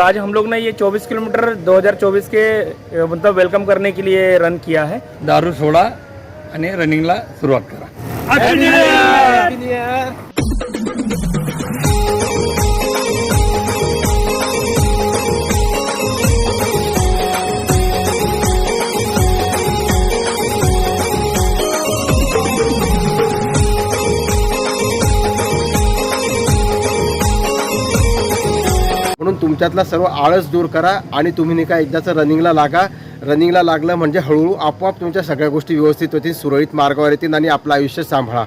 आज हम लोग ने ये 24 किलोमीटर 2024 के मतलब वेलकम करने के लिए रन किया है। दारू सोडा आणि रनिंगला सुरुवात करा. म्हणून तुमच्यातला सर्व आळस दूर करा आणि तुम्ही नाही का एकदाचं रनिंगला लागा. रनिंगला लागलं म्हणजे हळूहळू आपोआप तुमच्या सगळ्या गोष्टी व्यवस्थित होतील सुरळीत मार्गावर येतील आणि आपलं आयुष्य सांभाळा.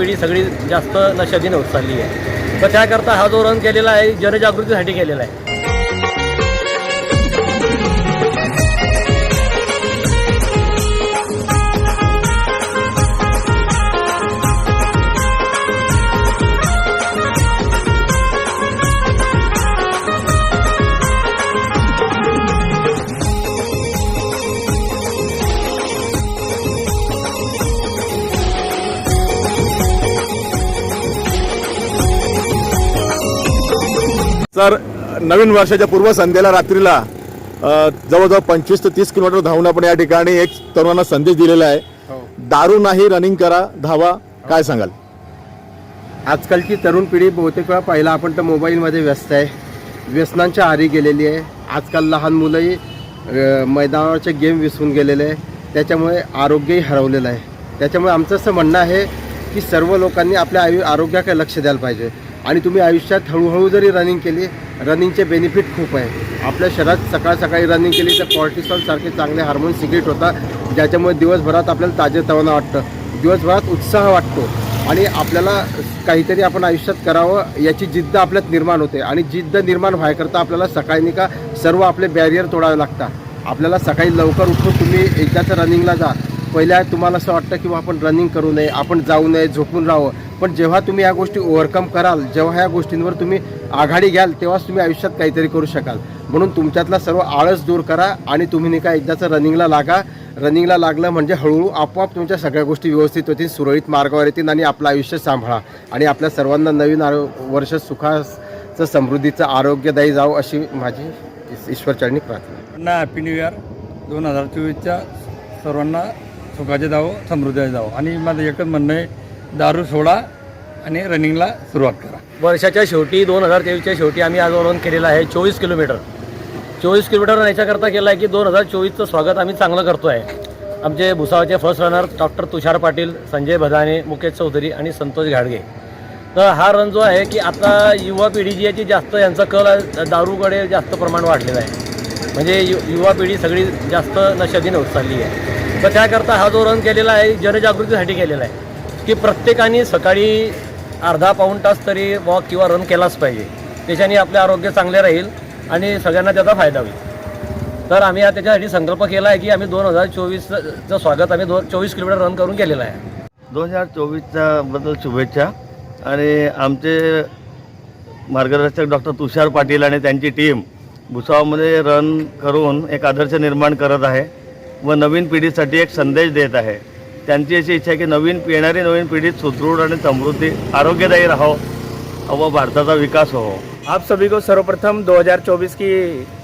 पिढी सगळी जास्त नशाधीन होत चालली आहे. तर त्याकरता हा जो रन केलेला आहे जनजागृतीसाठी केलेला आहे. तर नवीन वर्षाच्या पूर्वसंध्येला रात्रीला जवळजवळ पंचवीस ते तीस किलोमीटर धावून आपण या ठिकाणी एक तरुणांना संदेश दिलेला आहे. दारू नाही रनिंग करा धावा. काय सांगाल? आजकालची तरुण पिढी बहुतेक वेळा पाहिला आपण तर मोबाईलमध्ये व्यस्त आहे. व्यसनांच्या आरी गेलेली आहे. आजकाल लहान मुलंही मैदानावरचे गेम विसरून गेलेले आहे. त्याच्यामुळे आरोग्यही हरवलेलं आहे. त्याच्यामुळे आमचं असं म्हणणं आहे की सर्व लोकांनी आपल्या आयु आरोग्याकडे लक्ष द्यायला पाहिजे. आणि तुम्ही आयुष्यात हळूहळू जरी रनिंग केली रनिंगचे बेनिफिट खूप आहे. आपल्या शरीरात सकाळ सकाळी रनिंग केली तर कॉर्टिसॉल सारखे चांगले हार्मोन सिक्रेट होतात ज्याच्यामुळे दिवसभरात आपल्याला ताजेतवाना वाटतं. दिवसभरात उत्साह वाटतो आणि आपल्याला काहीतरी आपण आयुष्यात करावं याची जिद्द आपल्यात निर्माण होते. आणि जिद्द निर्माण व्हायकरता आपल्याला सकाळी का सर्व आपले बॅरियर तोडावे लागतात. आपल्याला सकाळी लवकर उठून तुम्ही एकदाच रनिंगला जा. पहिल्या तुम्हाला असं वाटतं की आपण रनिंग करू नये आपण जाऊ नये झोपून राहावं. पण जेव्हा तुम्ही या गोष्टी ओव्हरकम कराल जेव्हा ह्या गोष्टींवर तुम्ही आघाडी घ्याल तेव्हाच तुम्ही आयुष्यात काहीतरी करू शकाल. म्हणून तुमच्यातला सर्व आळस दूर करा आणि तुम्ही नाही का एकदाचं रनिंगला लागा. रनिंगला लागलं म्हणजे हळूहळू आपोआप तुमच्या सगळ्या गोष्टी व्यवस्थित होतील सुरळीत मार्गावर येतील आणि आपलं आयुष्य सांभाळा. आणि आपल्या सर्वांना नवीन आरो वर्ष सुखाचं समृद्धीचं आरोग्यदायी जावं अशी माझी ईश्वरचरणी प्रार्थना हॅपी न्यू इयर दोन हजार चोवीसच्या सर्वांना सुखाचे जावो समृद्धीचे जावो. आणि माझं एकच म्हणणं आहे दारू सोडा आणि रनिंगला सुरुवात करा. वर्षाच्या शेवटी दोन हजार तेवीसच्या शेवटी आम्ही आज रन केलेला आहे चोवीस किलोमीटर. चोवीस किलोमीटर याच्याकरता केला आहे की दोन हजार चोवीसचं स्वागत आम्ही चांगलं करतो आहे आमचे भुसावळचे first runner doctor Tushar Patil Sanjay Bhadane Mukesh Chaudhari आणि संतोष घाडगे. तर हा रन जो आहे की आता युवा पिढी जी आहे ती जास्त यांचा कल दारूकडे जास्त प्रमाण वाढलेलं आहे. म्हणजे यु युवा पिढी सगळी जास्त नशाधीन होत चालली आहे. तर त्याकरता हा जो रन केलेला आहे जनजागृतीसाठी केलेला आहे. की प्रत्येकाने सकाळी अर्धा पाऊण तास तरी वॉक किंवा रन केलाच पाहिजे. त्याच्याने आपले आरोग्य चांगले राहील आणि सगळ्यांना त्याचा फायदा होईल. तर आम्ही हा त्याच्यासाठी संकल्प केला आहे की आम्ही दोन हजार चोवीसचं स्वागत आम्ही दोन चोवीस किलोमीटर रन करून केलेलं आहे. दोन हजार चोवीसच्या बद्दल शुभेच्छा. आणि आमचे मार्गदर्शक डॉक्टर तुषार पाटील आणि त्यांची टीम भुसावमध्ये रन करून एक आदर्श निर्माण करत आहे. व नवीन पिढीसाठी एक संदेश देत आहे. त्यांची अशी इच्छा आहे की नवीन येणारी नवीन पिढी सुदृढ आणि समृद्धी, आरोग्यदायी राहावं व भारताचा विकास हो आप सभी को सर्वप्रथम 2024 की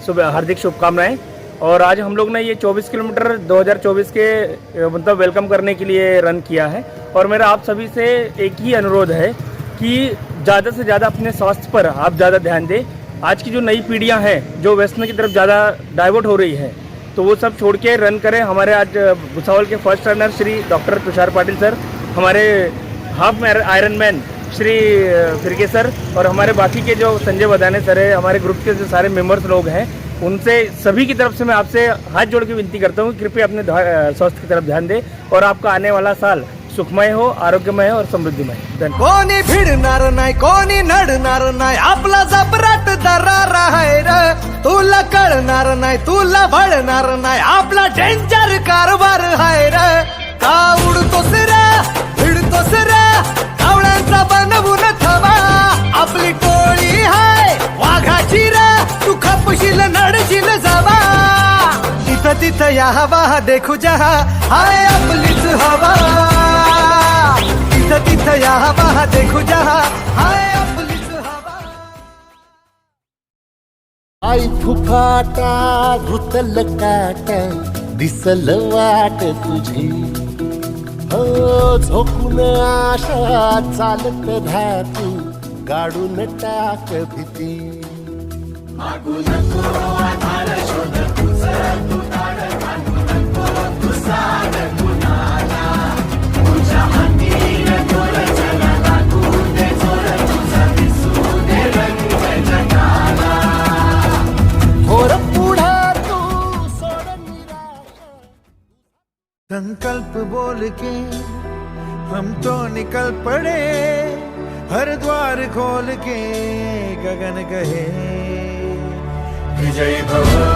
शुभ हार्दिक शुभकामनाएँ और आज हम लोग ने ये 24 किलोमीटर 2024 के मतलब वेलकम करने के लिए रन किया है और मेरा आप सभी से एक ही अनुरोध है कि ज़्यादा से ज़्यादा अपने स्वास्थ्य पर आप ज़्यादा ध्यान दें। आज की जो नई पीढ़ियाँ हैं, जो व्यसन की तरफ़ ज़्यादा डाइवर्ट हो रही है तो वो सब छोड़ के रन करें। हमारे आज भुसावल के first runner Shri doctor Tushar Patil sir हमारे half ironman Shri Firke sir और हमारे बाकी के जो संजय बदाने सर है, हमारे ग्रुप के जो सारे मेंबर्स लोग हैं, उनसे सभी की तरफ़ से मैं आपसे हाथ जोड़ के विनती करता हूँ, कृपया अपने स्वास्थ्य की तरफ़ ध्यान दें और आपका आने वाला साल सुखमय हो आरोग्यमय हो और समृद्धिमय. कोणी भिडणार नाही कोणी नडणार नाही आपला जबराट दरार आहे र. तुला कळणार नाही तुला भळणार नाही आपला डेंजर कारभार आहे र. का उडतोस रे भिडतोस रे कावळ्यांचा बनवून थवा आपली टोळी हाय वाघाची रे तू खपशील नडशील जावा. तिथं तिथं या हवा देखू जहा हाय आपलीच हवा. देखो जहाँ तो आई फुफाटा घुतल काटा दिसल वाट तुझी। हो झोकून आशा चालत धातू गाडून टाक भीती। मागू नको आधार शोध तुझ तू ताड मागू नको तू साड बोल के हम तो निकल पड़े हर द्वार खोल के गगन कहे। विजय भवन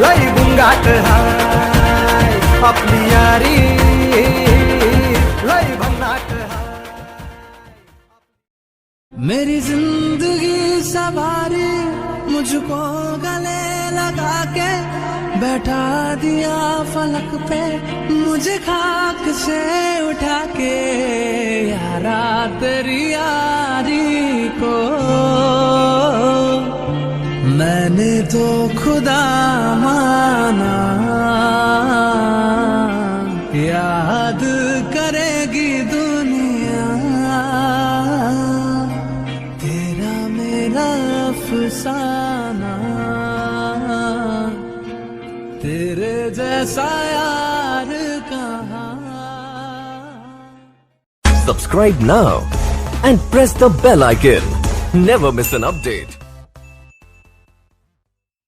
लय गुंगाट हाय आपली यारी। लय भन्नाट मेरी ज़िंदगी सवारी मुझको गले लगा के बैठा दिया फलक पे, मुझे खाक से उठा के, यारा तेरी यारी। तो खुदा माना याद करेगी दुनिया तेरा मेरा अफसाना तेरे जैसा यार कहाँ Subscribe now and press the bell icon. Never miss an update.